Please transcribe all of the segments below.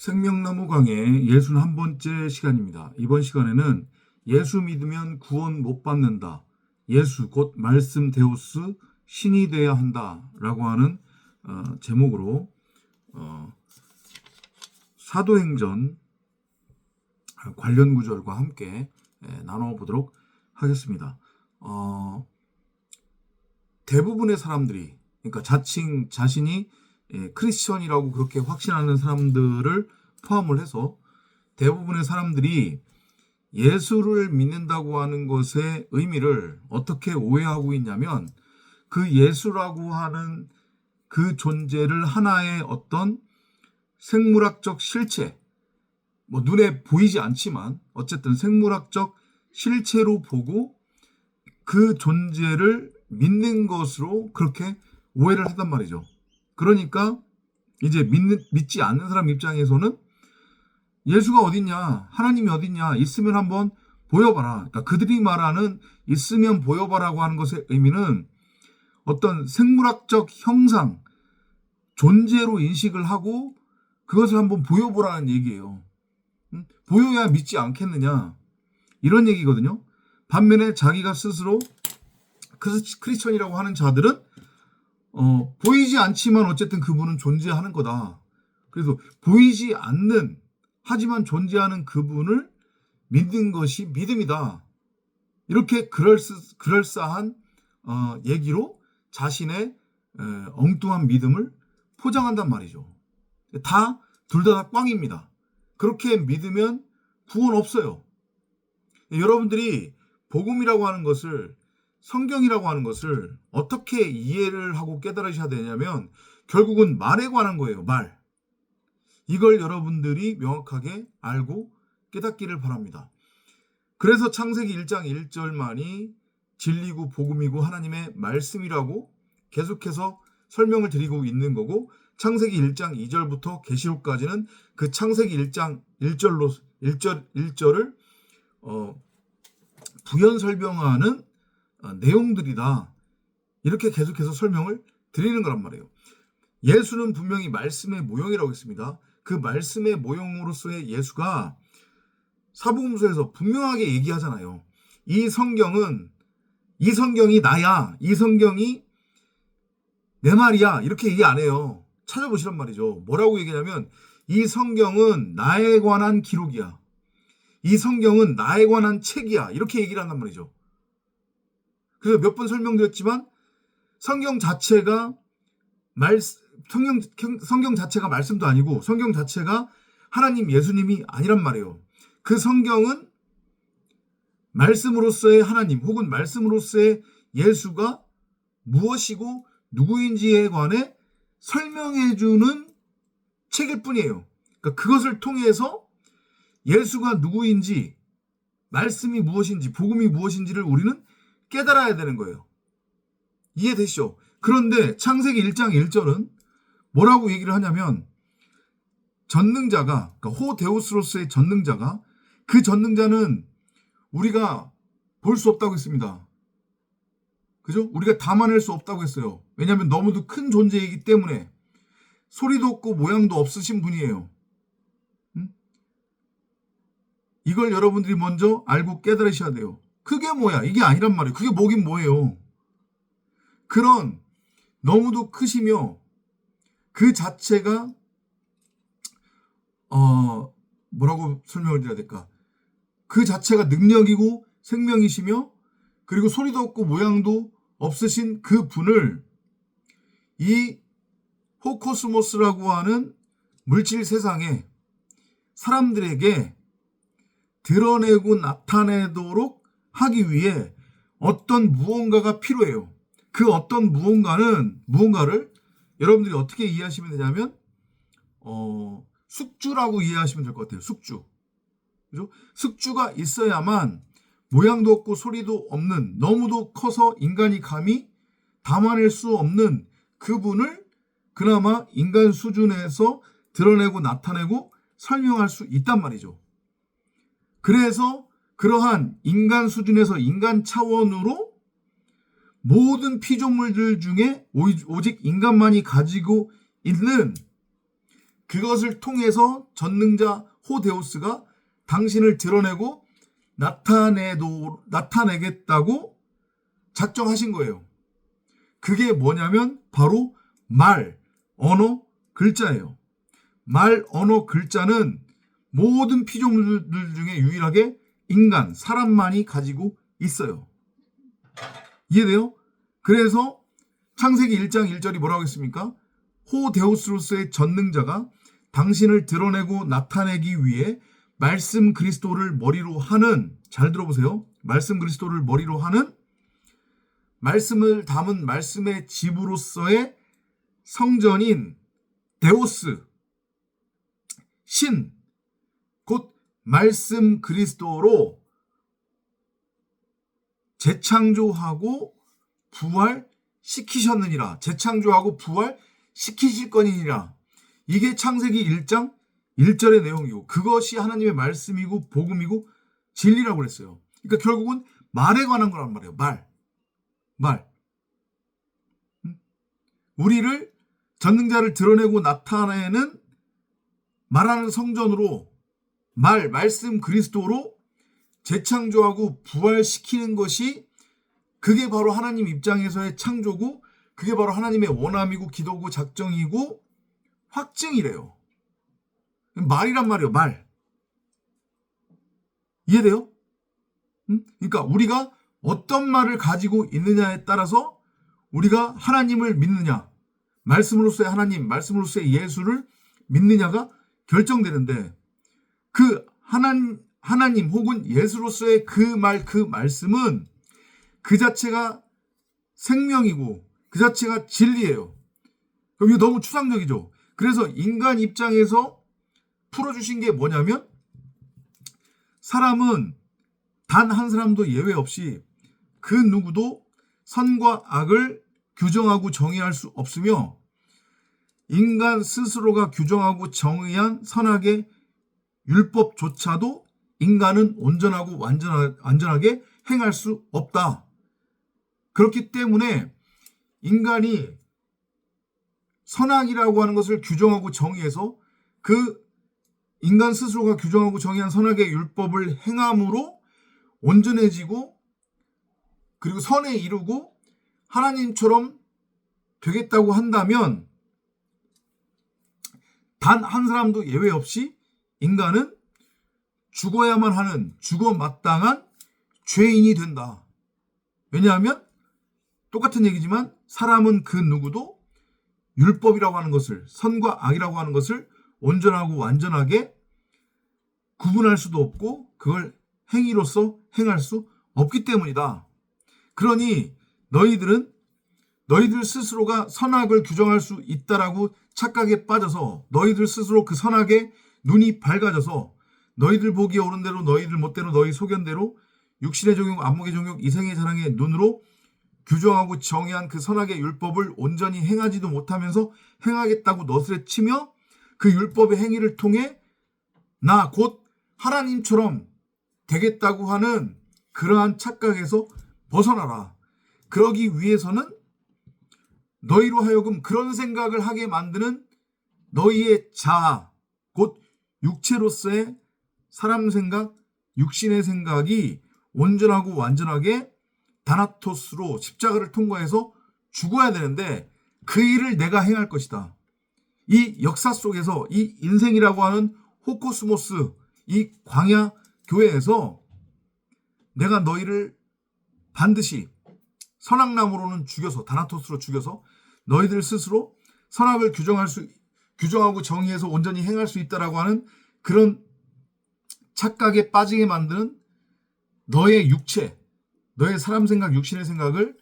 생명나무 강의 예순 한 번째 시간입니다. 이번 시간에는 예수 믿으면 구원 못 받는다. 예수 곧 말씀 데우스 신이 돼야 한다 라고 하는 어, 제목으로 어, 사도행전 관련 구절과 함께 예, 나눠보도록 하겠습니다. 어, 대부분의 사람들이 그러니까 자칭 자신이 예, 크리스천이라고 그렇게 확신하는 사람들을 포함을 해서 대부분의 사람들이 예수를 믿는다고 하는 것의 의미를 어떻게 오해하고 있냐면 그 예수라고 하는 그 존재를 하나의 어떤 생물학적 실체, 뭐 눈에 보이지 않지만 어쨌든 생물학적 실체로 보고 그 존재를 믿는 것으로 그렇게 오해를 했단 말이죠. 그러니까 이제 믿는, 믿지 않는 사람 입장에서는 예수가 어딨냐, 하나님이 어딨냐, 있으면 한번 보여봐라. 그러니까 그들이 말하는 있으면 보여봐라고 하는 것의 의미는 어떤 생물학적 형상, 존재로 인식을 하고 그것을 한번 보여보라는 얘기예요. 음? 보여야 믿지 않겠느냐. 이런 얘기거든요. 반면에 자기가 스스로 크리스- 크리스천이라고 하는 자들은 어, 보이지 않지만 어쨌든 그분은 존재하는 거다. 그래서 보이지 않는 하지만 존재하는 그분을 믿는 것이 믿음이다. 이렇게 그럴싸, 그럴싸한 어, 얘기로 자신의 에, 엉뚱한 믿음을 포장한단 말이죠. 다둘다 꽝입니다. 그렇게 믿으면 구원 없어요. 여러분들이 복음이라고 하는 것을 성경이라고 하는 것을 어떻게 이해를 하고 깨달으셔야 되냐면 결국은 말에 관한 거예요. 말. 이걸 여러분들이 명확하게 알고 깨닫기를 바랍니다. 그래서 창세기 1장 1절만이 진리고 복음이고 하나님의 말씀이라고 계속해서 설명을 드리고 있는 거고 창세기 1장 2절부터 계시록까지는 그 창세기 1장 1절로 1절 1절을 어, 부연 설명하는 어, 내용들이다. 이렇게 계속해서 설명을 드리는 거란 말이에요. 예수는 분명히 말씀의 모형이라고 했습니다. 그 말씀의 모형으로서의 예수가 사복음서에서 분명하게 얘기하잖아요. 이 성경은 이 성경이 나야. 이 성경이 내 말이야. 이렇게 얘기 안 해요. 찾아보시란 말이죠. 뭐라고 얘기냐면 이 성경은 나에 관한 기록이야. 이 성경은 나에 관한 책이야. 이렇게 얘기를 한단 말이죠. 그래서 몇번 설명드렸지만 성경 자체가 말 성경 성경 자체가 말씀도 아니고 성경 자체가 하나님 예수님이 아니란 말이에요. 그 성경은 말씀으로서의 하나님 혹은 말씀으로서의 예수가 무엇이고 누구인지에 관해 설명해 주는 책일 뿐이에요. 그러니까 그것을 통해서 예수가 누구인지 말씀이 무엇인지 복음이 무엇인지를 우리는 깨달아야 되는 거예요. 이해되시죠? 그런데 창세기 1장 1절은 뭐라고 얘기를 하냐면 전능자가 그러니까 호데우스로서의 전능자가 그 전능자는 우리가 볼 수 없다고 했습니다. 그죠? 우리가 담아낼 수 없다고 했어요. 왜냐하면 너무도 큰 존재이기 때문에 소리도 없고 모양도 없으신 분이에요. 음? 이걸 여러분들이 먼저 알고 깨달으셔야 돼요. 그게 뭐야? 이게 아니란 말이에요. 그게 뭐긴 뭐예요. 그런 너무도 크시며 그 자체가 어 뭐라고 설명을 드려야 될까? 그 자체가 능력이고 생명이시며 그리고 소리도 없고 모양도 없으신 그 분을 이 호코스모스라고 하는 물질 세상에 사람들에게 드러내고 나타내도록 하기 위해 어떤 무언가가 필요해요. 그 어떤 무언가는 무언가를 여러분들이 어떻게 이해하시면 되냐면 어, 숙주라고 이해하시면 될 것 같아요. 숙주. 그죠? 숙주가 있어야만 모양도 없고 소리도 없는 너무도 커서 인간이 감히 담아낼 수 없는 그분을 그나마 인간 수준에서 드러내고 나타내고 설명할 수 있단 말이죠. 그래서 그러한 인간 수준에서 인간 차원으로 모든 피조물들 중에 오직 인간만이 가지고 있는 그것을 통해서 전능자 호데우스가 당신을 드러내고 나타내도 나타내겠다고 작정하신 거예요. 그게 뭐냐면 바로 말, 언어, 글자예요. 말, 언어, 글자는 모든 피조물들 중에 유일하게 인간, 사람만이 가지고 있어요. 이해돼요? 그래서 창세기 1장 1절이 뭐라고 했습니까? 호 데우스로서의 전능자가 당신을 드러내고 나타내기 위해 말씀 그리스도를 머리로 하는 잘 들어보세요. 말씀 그리스도를 머리로 하는 말씀을 담은 말씀의 집으로서의 성전인 데오스 신곧 말씀 그리스도로 재창조하고 부활시키셨느니라. 재창조하고 부활시키실 거니라. 이게 창세기 1장 1절의 내용이고 그것이 하나님의 말씀이고 복음이고 진리라고 그랬어요. 그러니까 결국은 말에 관한 거란 말이에요. 말. 말. 음? 우리를 전능자를 드러내고 나타내는 말하는 성전으로 말, 말씀 그리스도로 재창조하고 부활시키는 것이 그게 바로 하나님 입장에서의 창조고 그게 바로 하나님의 원함이고 기도고 작정이고 확증이래요. 말이란 말이에요, 말. 이해돼요? 응? 그러니까 우리가 어떤 말을 가지고 있느냐에 따라서 우리가 하나님을 믿느냐, 말씀으로서의 하나님, 말씀으로서의 예수를 믿느냐가 결정되는데 그 하나님, 하나님 혹은 예수로서의 그 말, 그 말씀은 그 자체가 생명이고 그 자체가 진리예요. 그럼 이거 너무 추상적이죠. 그래서 인간 입장에서 풀어주신 게 뭐냐면 사람은 단 한 사람도 예외 없이 그 누구도 선과 악을 규정하고 정의할 수 없으며 인간 스스로가 규정하고 정의한 선악의 율법조차도 인간은 온전하고 완전하, 완전하게 행할 수 없다. 그렇기 때문에 인간이 선악이라고 하는 것을 규정하고 정의해서 그 인간 스스로가 규정하고 정의한 선악의 율법을 행함으로 온전해지고 그리고 선에 이루고 하나님처럼 되겠다고 한다면 단 한 사람도 예외 없이 인간은 죽어야만 하는 죽어 마땅한 죄인이 된다. 왜냐하면 똑같은 얘기지만 사람은 그 누구도 율법이라고 하는 것을 선과 악이라고 하는 것을 온전하고 완전하게 구분할 수도 없고 그걸 행위로서 행할 수 없기 때문이다. 그러니 너희들은 너희들 스스로가 선악을 규정할 수 있다라고 착각에 빠져서 너희들 스스로 그 선악에 눈이 밝아져서 너희들 보기에 옳은 대로 너희들 멋대로 너희 소견대로 육신의 종육 안목의 종육 이생의 자랑의 눈으로 규정하고 정의한 그 선악의 율법을 온전히 행하지도 못하면서 행하겠다고 너스레 치며 그 율법의 행위를 통해 나 곧 하나님처럼 되겠다고 하는 그러한 착각에서 벗어나라. 그러기 위해서는 너희로 하여금 그런 생각을 하게 만드는 너희의 자아, 곧 육체로서의 사람 생각, 육신의 생각이 온전하고 완전하게 다나토스로 십자가를 통과해서 죽어야 되는데 그 일을 내가 행할 것이다. 이 역사 속에서 이 인생이라고 하는 호코스모스 이 광야 교회에서 내가 너희를 반드시 선악나무로는 죽여서 다나토스로 죽여서 너희들 스스로 선악을 규정할 수 규정하고 정의해서 온전히 행할 수 있다라고 하는 그런 착각에 빠지게 만드는 너의 육체, 너의 사람 생각, 육신의 생각을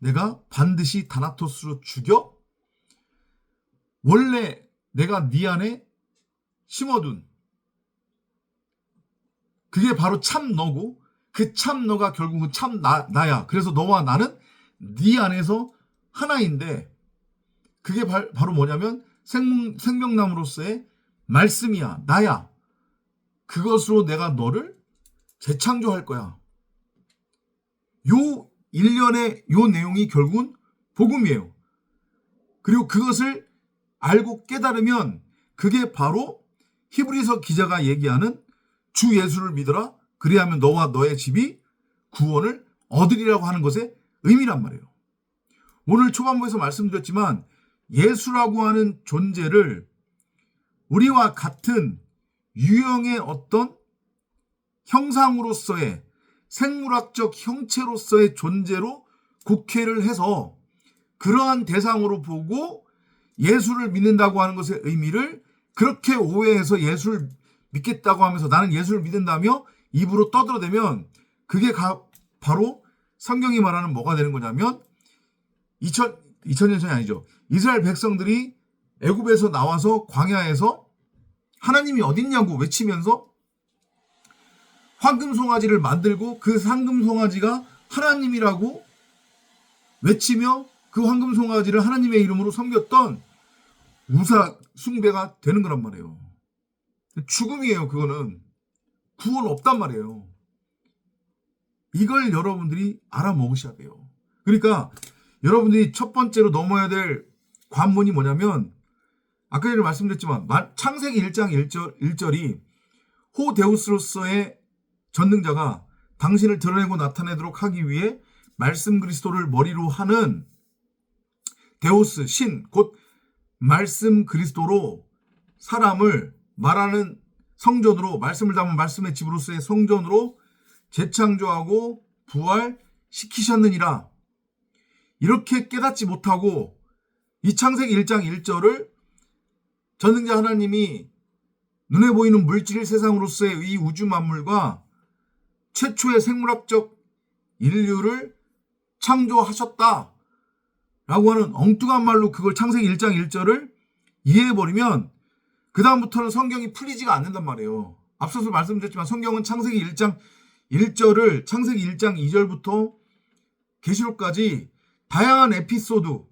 내가 반드시 다나토스로 죽여 원래 내가 네 안에 심어둔 그게 바로 참 너고 그 참 너가 결국은 참 나, 나야. 그래서 너와 나는 네 안에서 하나인데 그게 바, 로 뭐냐면 생, 생명나무로서의 말씀이야. 나야. 그것으로 내가 너를 재창조할 거야. 요 일련의 요 내용이 결국은 복음이에요. 그리고 그것을 알고 깨달으면 그게 바로 히브리서 기자가 얘기하는 주 예수를 믿어라. 그리하면 너와 너의 집이 구원을 얻으리라고 하는 것의 의미란 말이에요. 오늘 초반부에서 말씀드렸지만 예수라고 하는 존재를 우리와 같은 유형의 어떤 형상으로서의 생물학적 형체로서의 존재로 국회를 해서 그러한 대상으로 보고 예수를 믿는다고 하는 것의 의미를 그렇게 오해해서 예수를 믿겠다고 하면서 나는 예수를 믿는다며 입으로 떠들어대면 그게 가- 바로 성경이 말하는 뭐가 되는 거냐면 2000, 2000년 전이 아니죠. 이스라엘 백성들이 애굽에서 나와서 광야에서 하나님이 어딨냐고 외치면서 황금 송아지를 만들고 그 황금 송아지가 하나님이라고 외치며 그 황금 송아지를 하나님의 이름으로 섬겼던 우사 숭배가 되는 거란 말이에요. 죽음이에요, 그거는. 구원 없단 말이에요. 이걸 여러분들이 알아먹으셔야 돼요. 그러니까 여러분들이 첫 번째로 넘어야 될 관문이 뭐냐면 아까 전에 말씀드렸지만 마- 창세기 1장 1절, 1절이 호 데우스로서의 전능자가 당신을 드러내고 나타내도록 하기 위해 말씀 그리스도를 머리로 하는 데우스 신 곧 말씀 그리스도로 사람을 말하는 성전으로 말씀을 담은 말씀의 집으로서의 성전으로 재창조하고 부활시키셨느니라. 이렇게 깨닫지 못하고 이 창세기 1장 1절을 전능자 하나님이 눈에 보이는 물질 세상으로서의 이 우주 만물과 최초의 생물학적 인류를 창조하셨다. 라고 하는 엉뚱한 말로 그걸 창세기 1장 1절을 이해해버리면 그다음부터는 성경이 풀리지가 않는단 말이에요. 앞서서 말씀드렸지만 성경은 창세기 1장 1절을 창세기 1장 2절부터 계시록까지 다양한 에피소드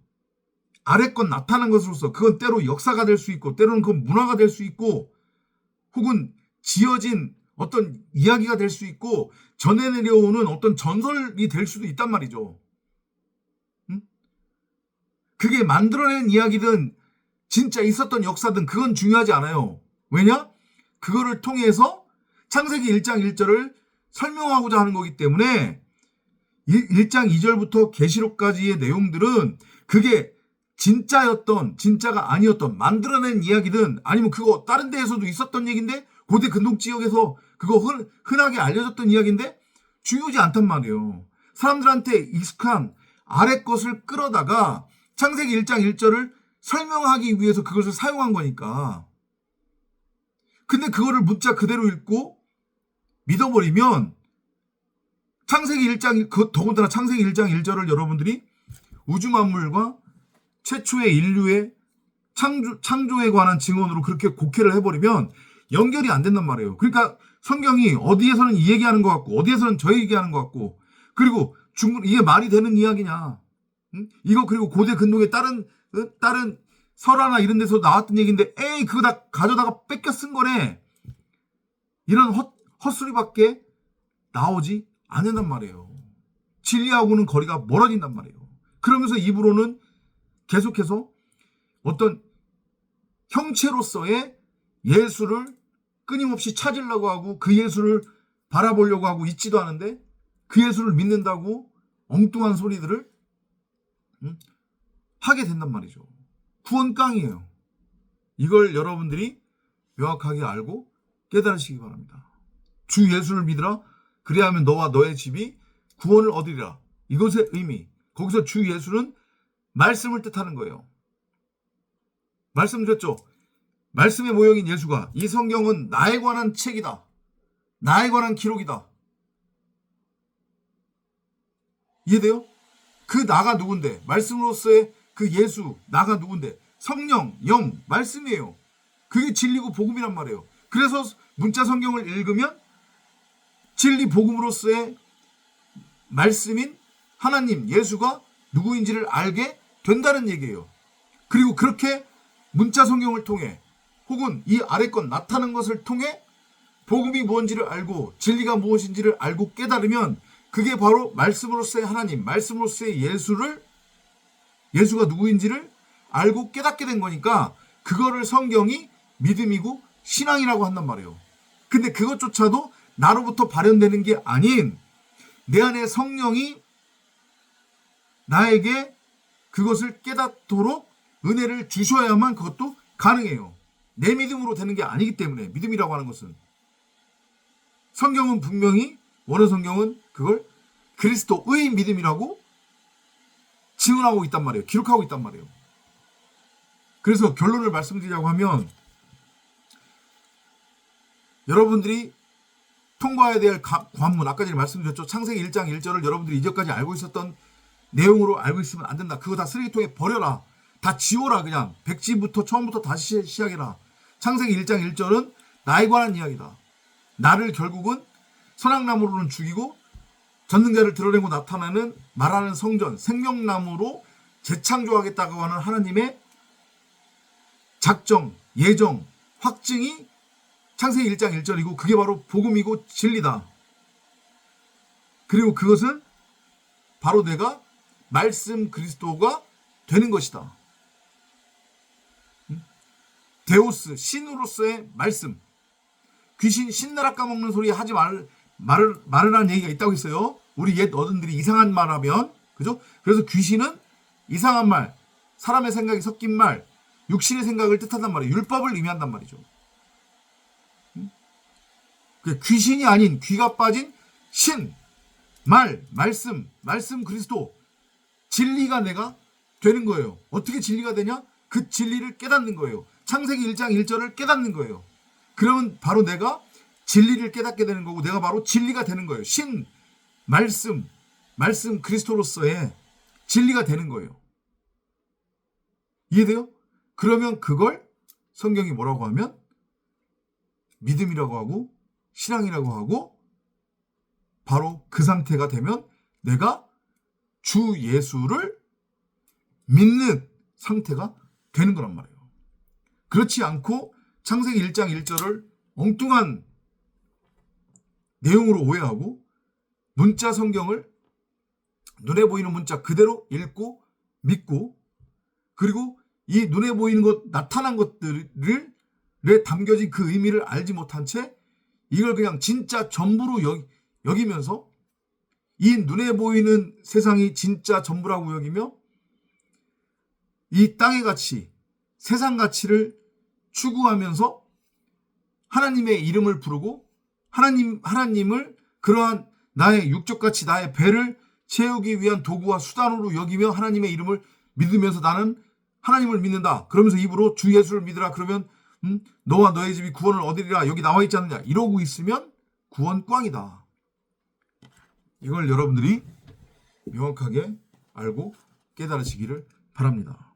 아래껏 나타난 것으로서 그건 때로 역사가 될 수 있고 때로는 그건 문화가 될 수 있고 혹은 지어진 어떤 이야기가 될 수 있고 전해 내려오는 어떤 전설이 될 수도 있단 말이죠. 응? 그게 만들어낸 이야기든 진짜 있었던 역사든 그건 중요하지 않아요. 왜냐? 그거를 통해서 창세기 1장 1절을 설명하고자 하는 거기 때문에 1장 2절부터 계시록까지의 내용들은 그게 진짜였던 진짜가 아니었던 만들어낸 이야기든 아니면 그거 다른 데에서도 있었던 얘기인데 고대 근동 지역에서 그거 흔, 흔하게 알려졌던 이야기인데 중요하지 않단 말이에요. 사람들한테 익숙한 아래 것을 끌어다가 창세기 1장 1절을 설명하기 위해서 그것을 사용한 거니까. 근데 그거를 문자 그대로 읽고 믿어버리면 창세기 1장, 그, 더군다나 창세기 1장 1절을 여러분들이 우주 만물과 최초의 인류의 창조, 창조에 관한 증언으로 그렇게 곡해를 해버리면 연결이 안 된단 말이에요. 그러니까 성경이 어디에서는 이 얘기하는 것 같고 어디에서는 저 얘기하는 것 같고 그리고 중 이게 말이 되는 이야기냐? 응? 이거 그리고 고대 근동의 다른 어? 다른 설화나 이런 데서 나왔던 얘기인데 에이 그거 다 가져다가 뺏겨 쓴 거네. 이런 헛 헛소리밖에 나오지 않는단 말이에요. 진리하고는 거리가 멀어진단 말이에요. 그러면서 입으로는 계속해서 어떤 형체로서의 예수를 끊임없이 찾으려고 하고 그 예수를 바라보려고 하고 있지도 않은데 그 예수를 믿는다고 엉뚱한 소리들을 음, 하게 된단 말이죠. 구원깡이에요. 이걸 여러분들이 명확하게 알고 깨달으시기 바랍니다. 주 예수를 믿으라. 그리하면 너와 너의 집이 구원을 얻으리라. 이것의 의미. 거기서 주 예수는 말씀을 뜻하는 거예요. 말씀드렸죠. 말씀의 모형인 예수가 이 성경은 나에 관한 책이다. 나에 관한 기록이다. 이해돼요? 그 나가 누군데? 말씀으로서의 그 예수, 나가 누군데? 성령, 영, 말씀이에요. 그게 진리고 복음이란 말이에요. 그래서 문자 성경을 읽으면 진리 복음으로서의 말씀인 하나님, 예수가 누구인지를 알게 된다는 얘기예요. 그리고 그렇게 문자 성경을 통해 혹은 이 아래 것 나타난 것을 통해 복음이 무엇인지를 알고 진리가 무엇인지를 알고 깨달으면 그게 바로 말씀으로서의 하나님, 말씀으로서의 예수를 예수가 누구인지를 알고 깨닫게 된 거니까 그거를 성경이 믿음이고 신앙이라고 한단 말이에요. 근데 그것조차도 나로부터 발현되는 게 아닌 내 안에 성령이 나에게 그것을 깨닫도록 은혜를 주셔야만 그것도 가능해요. 내 믿음으로 되는 게 아니기 때문에 믿음이라고 하는 것은 성경은 분명히 원어 성경은 그걸 그리스도의 믿음이라고 지원하고 있단 말이에요. 기록하고 있단 말이에요. 그래서 결론을 말씀드리자고 하면 여러분들이 통과해야 될 가- 관문 아까 전에 말씀드렸죠. 창세기 1장 1절을 여러분들이 이전까지 알고 있었던 내용으로 알고 있으면 안 된다. 그거 다 쓰레기통에 버려라. 다 지워라 그냥. 백지부터 처음부터 다시 시- 시작해라. 창세기 1장 1절은 나에 관한 이야기다. 나를 결국은 선악나무로는 죽이고 전능자를 드러내고 나타나는 말하는 성전 생명나무로 재창조하겠다고 하는 하나님의 작정, 예정, 확증이 창세기 1장 1절이고 그게 바로 복음이고 진리다. 그리고 그것은 바로 내가 말씀 그리스도가 되는 것이다. 음? 데우스 신으로서의 말씀. 귀신 신나라 까먹는 소리 하지 말 말을 말을 하는 얘기가 있다고 했어요. 우리 옛 어른들이 이상한 말 하면 그죠? 그래서 귀신은 이상한 말, 사람의 생각이 섞인 말, 육신의 생각을 뜻한단 말이에요. 율법을 의미한단 말이죠. 음? 그 귀신이 아닌 귀가 빠진 신, 말, 말씀, 말씀 그리스도 진리가 내가 되는 거예요. 어떻게 진리가 되냐? 그 진리를 깨닫는 거예요. 창세기 1장 1절을 깨닫는 거예요. 그러면 바로 내가 진리를 깨닫게 되는 거고 내가 바로 진리가 되는 거예요. 신, 말씀, 말씀 그리스도로서의 진리가 되는 거예요. 이해돼요? 그러면 그걸 성경이 뭐라고 하면 믿음이라고 하고 신앙이라고 하고 바로 그 상태가 되면 내가 주 예수를 믿는 상태가 되는 거란 말이에요. 그렇지 않고 창세기 1장 1절을 엉뚱한 내용으로 오해하고 문자 성경을 눈에 보이는 문자 그대로 읽고 믿고 그리고 이 눈에 보이는 것 나타난 것들을 에 담겨진 그 의미를 알지 못한 채 이걸 그냥 진짜 전부로 여, 여기면서 이 눈에 보이는 세상이 진짜 전부라고 여기며 이 땅의 가치, 세상 가치를 추구하면서 하나님의 이름을 부르고 하나님 하나님을 그러한 나의 육적 가치, 나의 배를 채우기 위한 도구와 수단으로 여기며 하나님의 이름을 믿으면서 나는 하나님을 믿는다. 그러면서 입으로 주 예수를 믿으라. 그러면 음, 너와 너의 집이 구원을 얻으리라. 여기 나와 있지 않느냐. 이러고 있으면 구원 꽝이다. 이걸 여러분들이 명확하게 알고 깨달으시기를 바랍니다.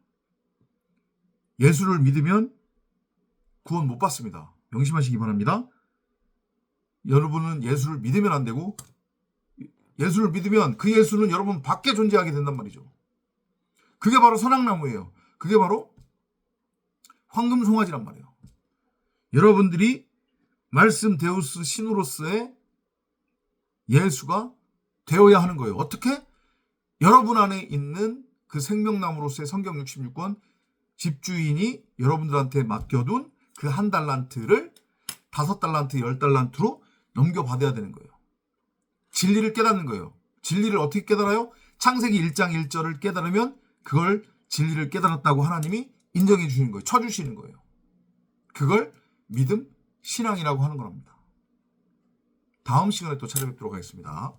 예수를 믿으면 구원 못 받습니다. 명심하시기 바랍니다. 여러분은 예수를 믿으면 안 되고 예수를 믿으면 그 예수는 여러분 밖에 존재하게 된단 말이죠. 그게 바로 선악나무예요. 그게 바로 황금송아지란 말이에요. 여러분들이 말씀 데우스 신으로서의 예수가 되어야 하는 거예요. 어떻게? 여러분 안에 있는 그 생명나무로서의 성경 66권 집주인이 여러분들한테 맡겨둔 그 한 달란트를 다섯 달란트, 열 달란트로 넘겨받아야 되는 거예요. 진리를 깨닫는 거예요. 진리를 어떻게 깨달아요? 창세기 1장 1절을 깨달으면 그걸 진리를 깨달았다고 하나님이 인정해 주시는 거예요. 쳐주시는 거예요. 그걸 믿음, 신앙이라고 하는 겁니다. 다음 시간에 또 찾아뵙도록 하겠습니다.